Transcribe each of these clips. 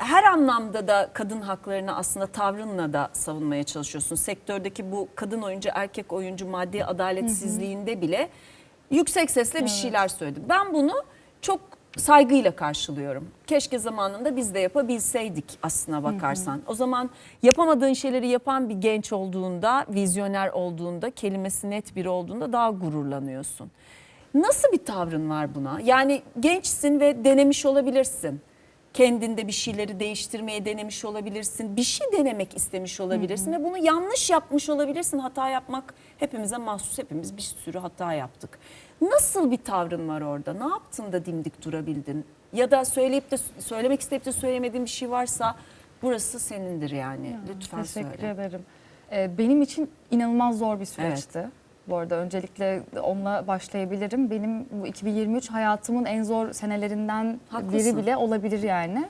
her anlamda da kadın haklarını aslında tavrınla da savunmaya çalışıyorsun. Sektördeki bu kadın oyuncu erkek oyuncu maddi adaletsizliğinde bile yüksek sesle bir şeyler söyledi. Ben bunu çok saygıyla karşılıyorum. Keşke zamanında biz de yapabilseydik aslına bakarsan. O zaman yapamadığın şeyleri yapan bir genç olduğunda, vizyoner olduğunda, kelimesi net biri olduğunda daha gururlanıyorsun. Nasıl bir tavrın var buna? Yani gençsin ve denemiş olabilirsin. Kendinde bir şeyleri değiştirmeye denemiş olabilirsin. Bir şey denemek istemiş olabilirsin ve bunu yanlış yapmış olabilirsin. Hata yapmak hepimize mahsus. Hepimiz bir sürü hata yaptık. Nasıl bir tavrın var orada? Ne yaptın da dimdik durabildin? Ya da söyleyip de söylemek isteyip de söylemediğin bir şey varsa burası senindir yani. Lütfen Teşekkür söyle. ederim. Ee, benim için inanılmaz zor bir süreçti. Bu arada öncelikle onunla başlayabilirim. Benim bu 2023 hayatımın en zor senelerinden Haklısın. biri bile olabilir yani.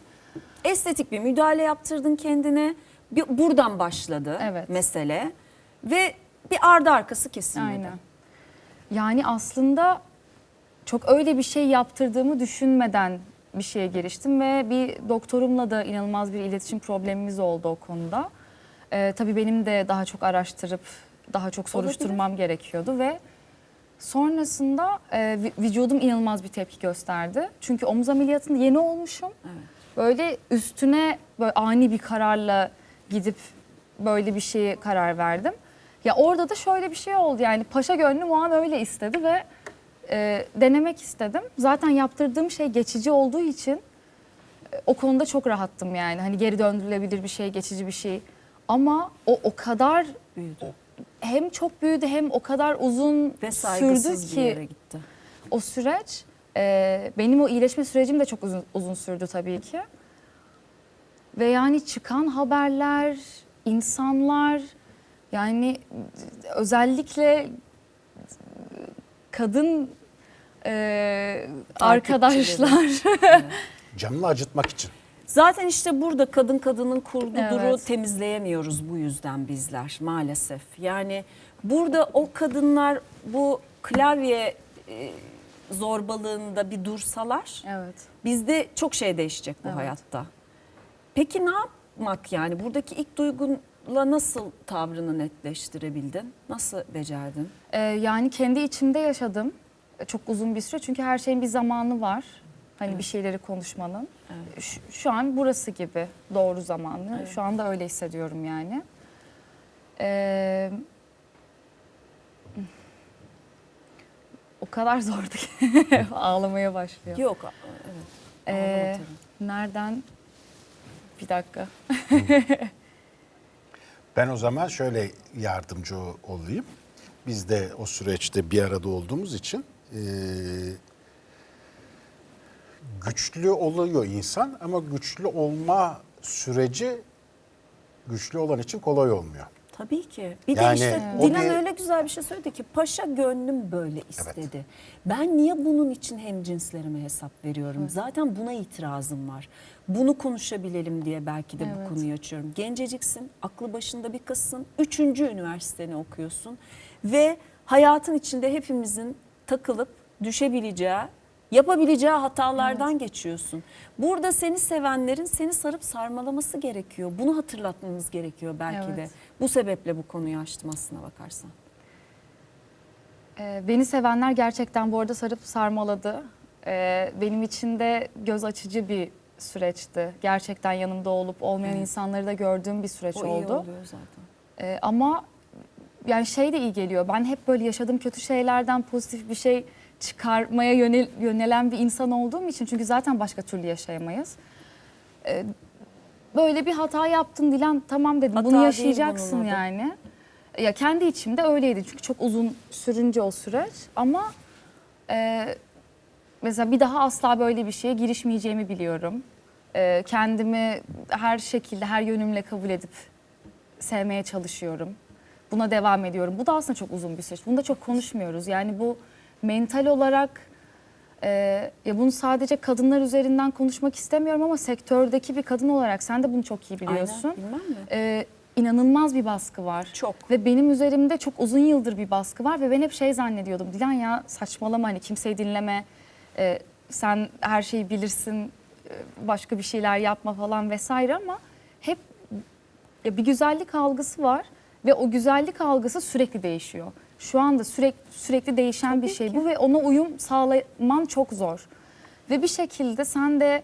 estetik bir müdahale yaptırdın kendine. Bir, buradan başladı Evet. mesele ve bir ardı arkası kesilmedi. Aynen. Yani aslında çok öyle bir şey yaptırdığımı düşünmeden bir şeye giriştim ve bir doktorumla da inanılmaz bir iletişim problemimiz oldu o konuda. Ee, tabii benim de daha çok araştırıp daha çok soruşturmam gerekiyordu ve sonrasında e, vücudum inanılmaz bir tepki gösterdi. Çünkü omuz ameliyatında yeni olmuşum. Böyle üstüne böyle ani bir kararla gidip böyle bir şeye karar verdim. Ya orada da şöyle bir şey oldu yani paşa gönlüm o an öyle istedi ve e, denemek istedim. Zaten yaptırdığım şey geçici olduğu için e, o konuda çok rahattım yani. Hani geri döndürülebilir bir şey, geçici bir şey. Ama o o kadar Büyüdü. Hem çok büyüdü hem o kadar uzun Ve sürdü saygısız bir yere ki gitti. o süreç e, benim o iyileşme sürecim de çok uzun, uzun sürdü tabii ki. Ve yani çıkan haberler, insanlar yani özellikle kadın e, arkadaşlar Canını acıtmak için. Zaten işte burada kadın kadının kurguduru Evet. temizleyemiyoruz bu yüzden bizler maalesef. Yani burada o kadınlar bu klavye e, zorbalığında bir dursalar evet. bizde çok şey değişecek bu Evet. hayatta. Peki ne yapmak yani buradaki ilk duygunla nasıl tavrını netleştirebildin? Nasıl becerdin? E, yani kendi içimde yaşadım e, çok uzun bir süre çünkü her şeyin bir zamanı var. Hani bir şeyleri konuşmanın. Şu, şu an burası gibi doğru zamanı. Şu anda öyle hissediyorum yani. Ee, o kadar zordu ki ağlamaya başlıyor. Yok. Evet. Ee, nereden? Bir dakika. Ben o zaman şöyle yardımcı olayım. Biz de o süreçte bir arada olduğumuz için eee, güçlü oluyor insan ama güçlü olma süreci güçlü olan için kolay olmuyor. Tabii ki. Bir Yani de işte o Dilan bir- öyle güzel bir şey söyledi ki paşa gönlüm böyle istedi. Ben niye bunun için hem cinslerime hesap veriyorum? Zaten buna itirazım var. Bunu konuşabilelim diye belki de bu konuyu açıyorum. Genceciksin, aklı başında bir kızsın, üçüncü üniversiteni okuyorsun ve hayatın içinde hepimizin takılıp düşebileceği, yapabileceği hatalardan geçiyorsun. Burada seni sevenlerin seni sarıp sarmalaması gerekiyor. Bunu hatırlatmamız gerekiyor belki de. Evet. Bu sebeple bu konuyu açtım aslına bakarsan. Ee, beni sevenler gerçekten bu arada sarıp sarmaladı. Ee, benim için de göz açıcı bir süreçti. Gerçekten yanımda olup olmayan Evet. insanları da gördüğüm bir süreç O oldu. oluyor zaten. Ee, ama yani şey de iyi geliyor. Ben hep böyle yaşadığım kötü şeylerden pozitif bir şey çıkarmaya yönel, yönelen bir insan olduğum için çünkü zaten başka türlü yaşayamayız. Ee, böyle bir hata yaptın Dilan tamam dedim Hata bunu değil yaşayacaksın bunun adı. yani. Ya kendi içimde öyleydi çünkü çok uzun sürünce o süreç ama e, mesela bir daha asla böyle bir şeye girişmeyeceğimi biliyorum. E, kendimi her şekilde her yönümle kabul edip sevmeye çalışıyorum. Buna devam ediyorum. Bu da aslında çok uzun bir süreç. Bunu da çok konuşmuyoruz. Yani bu mental olarak e, ya bunu sadece kadınlar üzerinden konuşmak istemiyorum ama sektördeki bir kadın olarak sen de bunu çok iyi biliyorsun. Aynen, bilmem mi? E, inanılmaz bir baskı var. Çok. Ve benim üzerimde çok uzun yıldır bir baskı var ve ben hep şey zannediyordum. Dilan ya saçmalama hani kimseyi dinleme. E, sen her şeyi bilirsin başka bir şeyler yapma falan vesaire ama hep ya bir güzellik algısı var ve o güzellik algısı sürekli değişiyor. Şu anda sürekli sürekli değişen bir şey bu ve ona uyum sağlaman çok zor. Ve bir şekilde sen de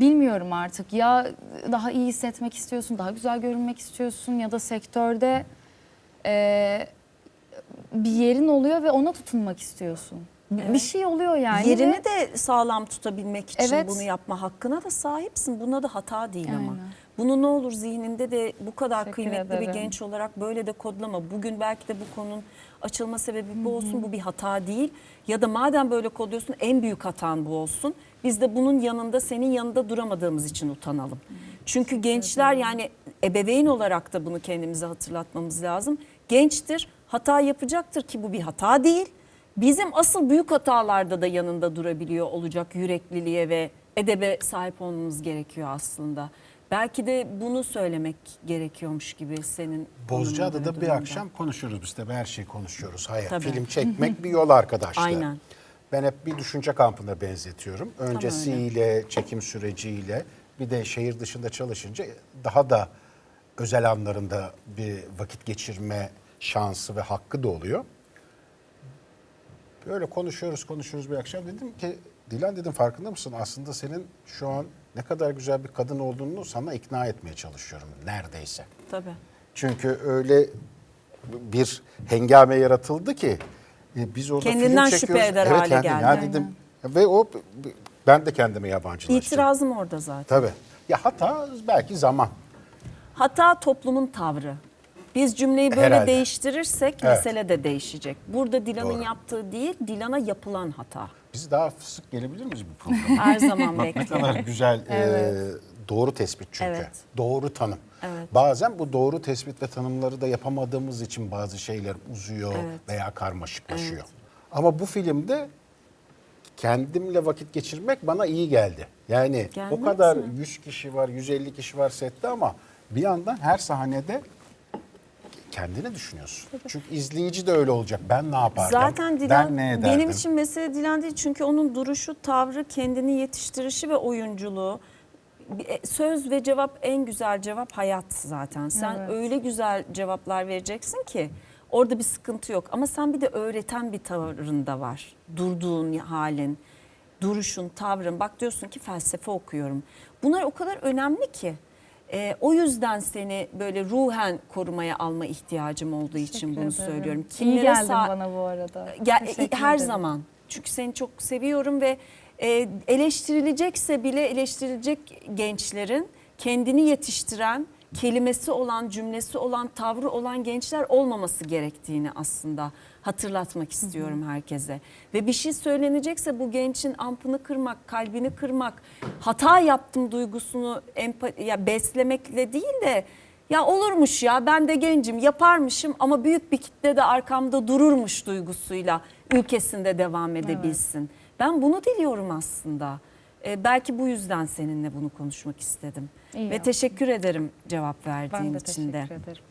bilmiyorum artık ya daha iyi hissetmek istiyorsun, daha güzel görünmek istiyorsun ya da sektörde e, bir yerin oluyor ve ona tutunmak istiyorsun. Bir- Bir şey oluyor yani. Yerini ve- de sağlam tutabilmek için Evet. bunu yapma hakkına da sahipsin. Buna da hata değil ama. Aynen. Bunu ne olur zihninde de bu kadar Teşekkür kıymetli bir ederim. genç olarak böyle de kodlama. Bugün belki de bu konunun açılma sebebi bu olsun. Bu bir hata değil. Ya da madem böyle kodluyorsun en büyük hatan bu olsun. Biz de bunun yanında senin yanında duramadığımız için utanalım. Çünkü gençler yani ebeveyn olarak da bunu kendimize hatırlatmamız lazım. Gençtir, hata yapacaktır ki bu bir hata değil. Bizim asıl büyük hatalarda da yanında durabiliyor olacak yürekliliğe ve edebe sahip olmamız gerekiyor aslında. Belki de bunu söylemek gerekiyormuş gibi senin Bozcaada'da bir akşam konuşuruz biz de her şeyi konuşuyoruz. Hayat, Tabii. film çekmek bir yol arkadaşlar. Aynen. Ben hep bir düşünce kampına benzetiyorum. Öncesiyle, çekim süreciyle bir de şehir dışında çalışınca daha da özel anlarında bir vakit geçirme şansı ve hakkı da oluyor. Böyle konuşuyoruz konuşuyoruz bir akşam dedim ki Dilan dedim farkında mısın aslında senin şu an ne kadar güzel bir kadın olduğunu sana ikna etmeye çalışıyorum neredeyse. Tabii. Çünkü öyle bir hengame yaratıldı ki e, biz orada Kendinden film şüphe çekiyoruz. eder evet, hale kendim, geldi. Ya dedim ve o ben de kendime yabancılaştım. İtirazım orada zaten. Tabii. Ya hata belki zaman. Hata toplumun tavrı. Biz cümleyi böyle Herhalde. değiştirirsek Evet. mesele de değişecek. Burada Dilan'ın yaptığı değil, Dilan'a yapılan hata. Biz daha sık gelebilir miyiz bu programa? Her zaman Ne kadar güzel e, doğru tespit çünkü. Evet. Doğru tanım. Evet. Bazen bu doğru tespit ve tanımları da yapamadığımız için bazı şeyler uzuyor Evet. veya karmaşıklaşıyor. Ama bu filmde kendimle vakit geçirmek bana iyi geldi. Yani Gelmez o kadar mi? 100 kişi var, 150 kişi var sette ama bir yandan her sahnede kendini düşünüyorsun. Çünkü izleyici de öyle olacak. Ben ne yapardım? Zaten Dilan ben ne ederdim? benim için mesele Dilan değil çünkü onun duruşu, tavrı, kendini yetiştirişi ve oyunculuğu. E, Söz ve cevap en güzel cevap hayat zaten. Sen Evet. öyle güzel cevaplar vereceksin ki orada bir sıkıntı yok. Ama sen bir de öğreten bir tavrın da var. Durduğun halin, duruşun, tavrın. Bak diyorsun ki felsefe okuyorum. Bunlar o kadar önemli ki. E, o yüzden seni böyle ruhen korumaya alma ihtiyacım olduğu için bunu Teşekkür ederim. söylüyorum. İyi geldin bana bu arada. Teşekkür her ederim. zaman. Çünkü seni çok seviyorum ve e, eleştirilecekse bile eleştirilecek gençlerin kendini yetiştiren, kelimesi olan, cümlesi olan, tavrı olan gençler olmaması gerektiğini aslında hatırlatmak istiyorum herkese. Ve bir şey söylenecekse bu gençin ampını kırmak, kalbini kırmak, hata yaptım duygusunu ya beslemekle değil de ya olurmuş ya ben de gencim yaparmışım ama büyük bir kitle de arkamda dururmuş duygusuyla ülkesinde devam edebilsin. Ben bunu diliyorum aslında. Ee, belki bu yüzden seninle bunu konuşmak istedim. İyi Ve yaptın. teşekkür ederim cevap verdiğin Ben de için de. teşekkür ederim.